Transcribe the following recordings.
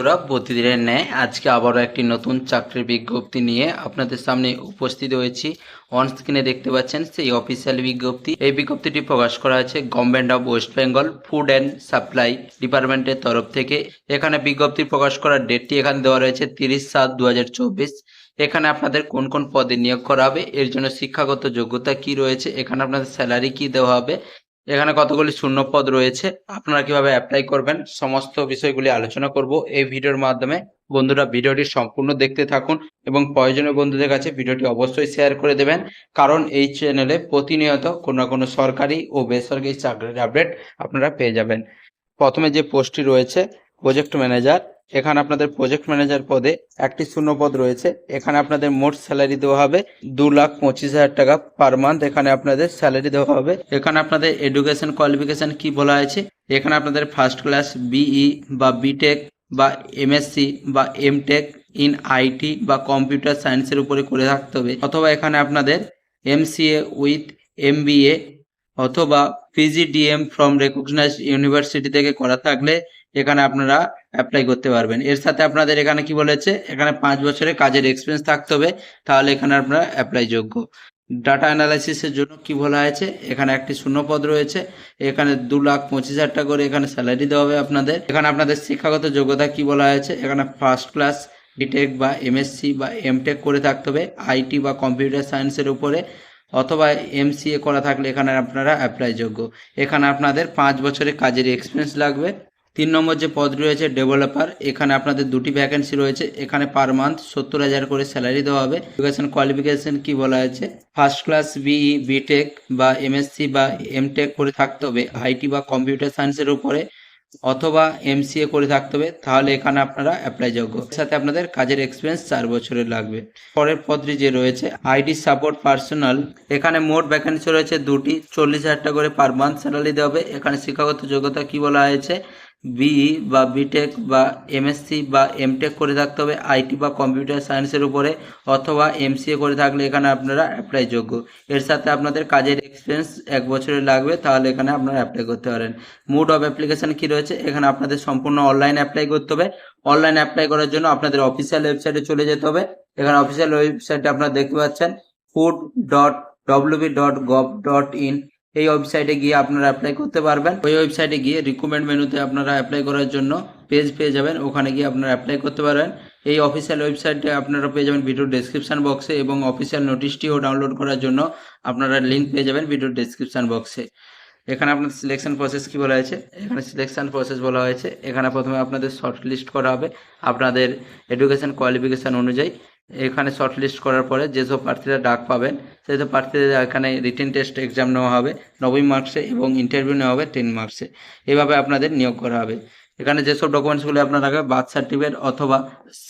বন্ধুরা, প্রতিদিনের ন্যায় আজকে আবারও একটি নতুন চাকরির বিজ্ঞপ্তি নিয়ে আপনাদের সামনে উপস্থিত হয়েছি। অন স্ক্রিনে দেখতে পাচ্ছেন সেই অফিসিয়াল বিজ্ঞপ্তি। এই বিজ্ঞপ্তিটি প্রকাশ করা হয়েছে government of West Bengal food and supply ডিপার্টমেন্টের তরফ থেকে। এখানে বিজ্ঞপ্তি প্রকাশ করার ডেটটি এখানে দেওয়া রয়েছে তিরিশ সাত দু এখানে আপনাদের কোন কোন পদে নিয়োগ করা হবে, এর জন্য শিক্ষাগত যোগ্যতা কি রয়েছে, এখানে আপনাদের স্যালারি কি দেওয়া হবে এখানে কতগুলি শূন্য পদ রয়েছে, আপনারা কীভাবে অ্যাপ্লাই করবেন, সমস্ত বিষয়গুলি আলোচনা করব। এই ভিডিওর মাধ্যমে বন্ধুরা ভিডিওটি সম্পূর্ণ দেখতে থাকুন এবং প্রয়োজনীয় বন্ধুদের কাছে ভিডিওটি অবশ্যই শেয়ার করে দেবেন। কারণ এই চ্যানেলে প্রতিনিয়ত কোনো না কোনো সরকারি ও বেসরকারি চাকরির আপডেট আপনারা পেয়ে যাবেন। প্রথমে যে পোস্টটি রয়েছে প্রজেক্ট ম্যানেজার এখানে আপনাদের প্রজেক্ট ম্যানেজার পদে একটি শূন্য পদ রয়েছে। এখানে আপনাদের মোট স্যালারি দেওয়া হবে দু লাখ পঁচিশ হাজার টাকা পার মান্থ এখানে আপনাদের স্যালারি দেওয়া হবে। এখানে আপনাদের এডুকেশন কোয়ালিফিকেশন কি বলা হয়েছে? এখানে আপনাদের ফার্স্ট ক্লাস বিই বা বিটেক বা এমএসসি বা এমটেক ইন আইটি বা কম্পিউটার সায়েন্সের উপরে করে থাকতে হবে। অথবা এখানে আপনাদের এমসিএ উইথ এমবিএ অথবা পিজিডিএম ফ্রম রেকগনাইজ ইউনিভার্সিটি থেকে করা থাকলে এখানে আপনারা অ্যাপ্লাই করতে পারবেন। এর সাথে আপনাদের এখানে কি বলেছে? এখানে পাঁচ বছরের কাজের এক্সপিরিয়েন্স থাকতে হবে, তাহলে এখানে আপনারা অ্যাপ্লাই যোগ্য। ডাটা অ্যানালাইসিসের জন্য কি বলা হয়েছে? এখানে একটি শূন্যপদ রয়েছে, এখানে দু লাখ পঁচিশ হাজার টাকা করে এখানে স্যালারি দেওয়া হবে আপনাদের। এখানে আপনাদের শিক্ষাগত যোগ্যতা কি বলা হয়েছে? এখানে ফার্স্ট ক্লাস বিটেক বা এমএসসি বা এমটেক করে থাকতে হবে আইটি বা কম্পিউটার সায়েন্সের উপরে, অথবা এমসিএ করা থাকলে এখানে আপনারা অ্যাপ্লাই যোগ্য। এখানে আপনাদের পাঁচ বছরের কাজের এক্সপিরিয়েন্স লাগবে। তিন নম্বর যে পদ রয়েছে ডেভেলপার এখানে আপনাদের দুটি ভ্যাকেন্সি রয়েছে, এখানে পার মান্থ সত্তর হাজার করে স্যালারি দেওয়া হবে। এডুকেশন কোয়ালিফিকেশন কি বলা হয়েছে? First class B E B Tech বা এমএসসি বা এমটেক করে থাকতে হবে আইটি বা কম্পিউটার সায়েন্সের উপরে, অথবা এমসিএ করে থাকতে হবে, তাহলে এখানে আপনারা অ্যাপ্লাই যোগ্য। সাথে আপনাদের কাজের এক্সপিরিয়েন্স চার বছরের লাগবে। পরের পদটি যে রয়েছে আইটি সাপোর্ট পার্সোনাল এখানে মোট ভ্যাকেন্সি রয়েছে দুটি, চল্লিশ হাজার টাকা করে পার মান্থ স্যালারি দেওয়া হবে। এখানে শিক্ষাগত যোগ্যতা কি বলা হয়েছে? বিই বা বিটেক বা এমএসসি বা এমটেক করে থাকতে হবে আইটি বা কম্পিউটার সায়েন্সের উপরে, অথবা এমসিএ করে থাকলে এখানে আপনারা অ্যাপ্লাই যোগ্য। এর সাথে আপনাদের কাজের এক্সপিরিয়েন্স এক বছরের লাগবে, তাহলে এখানে আপনারা অ্যাপ্লাই করতে পারেন। মুড অফ অ্যাপ্লিকেশন কি রয়েছে? এখানে আপনাদের সম্পূর্ণ অনলাইন অ্যাপ্লাই করতে হবে। অনলাইন অ্যাপ্লাই করার জন্য আপনাদের অফিসিয়াল ওয়েবসাইটে চলে যেতে হবে। এখানে অফিসিয়াল ওয়েবসাইটে আপনারা দেখতে পাচ্ছেন food dot W B dot gov dot in এই ওয়েবসাইটে গিয়ে আপনারা অ্যাপ্লাই করতে পারবেন। ওই ওয়েবসাইটে গিয়ে রিকুমেন্ড মেনুতে আপনারা অ্যাপ্লাই করার জন্য পেজ পেয়ে যাবেন। ওখানে গিয়ে আপনারা অ্যাপ্লাই করতে পারবেন এই অফিসিয়াল ওয়েবসাইটে আপনারা পেয়ে যাবেন ভিডিও ডিসক্রিপশান বক্সে এবং অফিসিয়াল নোটিশটিও ডাউনলোড করার জন্য আপনারা লিঙ্ক পেয়ে যাবেন ভিডিও ডেসক্রিপশন বক্সে এখানে আপনাদের সিলেকশন প্রসেস কি বলা হয়েছে? এখানে সিলেকশন প্রসেস বলা হয়েছে, এখানে প্রথমে আপনাদের শর্ট লিস্ট করা হবে, আপনাদের এডুকেশন কোয়ালিফিকেশন অনুযায়ী। এখানে শর্ট লিস্ট করার পরে যেসব প্রার্থীরা ডাক পাবেন সেসব প্রার্থীদের এখানে রিটেন টেস্ট এক্সাম নেওয়া হবে নব্বই মার্কসে এবং ইন্টারভিউ নেওয়া হবে টেন মার্কসে এভাবে আপনাদের নিয়োগ করা হবে। এখানে যেসব ডকুমেন্টসগুলো আপনার লাগবে বার্থ সার্টিফিকেট অথবা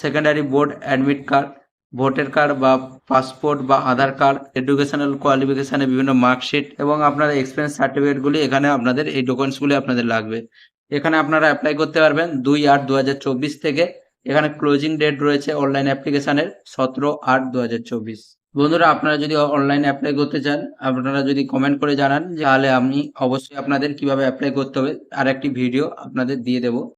secondary board admit card voter card বা পাসপোর্ট বা আধার কার্ড, এডুকেশনাল কোয়ালিফিকেশনের বিভিন্ন মার্কশিট এবং আপনার এক্সপিরিয়েন্স সার্টিফিকেটগুলি এখানে আপনাদের এই ডকুমেন্টসগুলি আপনাদের লাগবে। এখানে আপনারা অ্যাপ্লাই করতে পারবেন দুই আট দু থেকে। এখানে ক্লোজিং ডেট রয়েছে অনলাইন অ্যাপ্লিকেশনের সতেরো আট দু বন্ধুরা, আপনারা যদি অনলাইন অ্যাপ্লাই করতে চান, আপনারা যদি কমেন্ট করে জানান, তাহলে আমি অবশ্যই আপনাদের কীভাবে অ্যাপ্লাই করতে হবে আর একটি ভিডিও আপনাদের দিয়ে দেবো।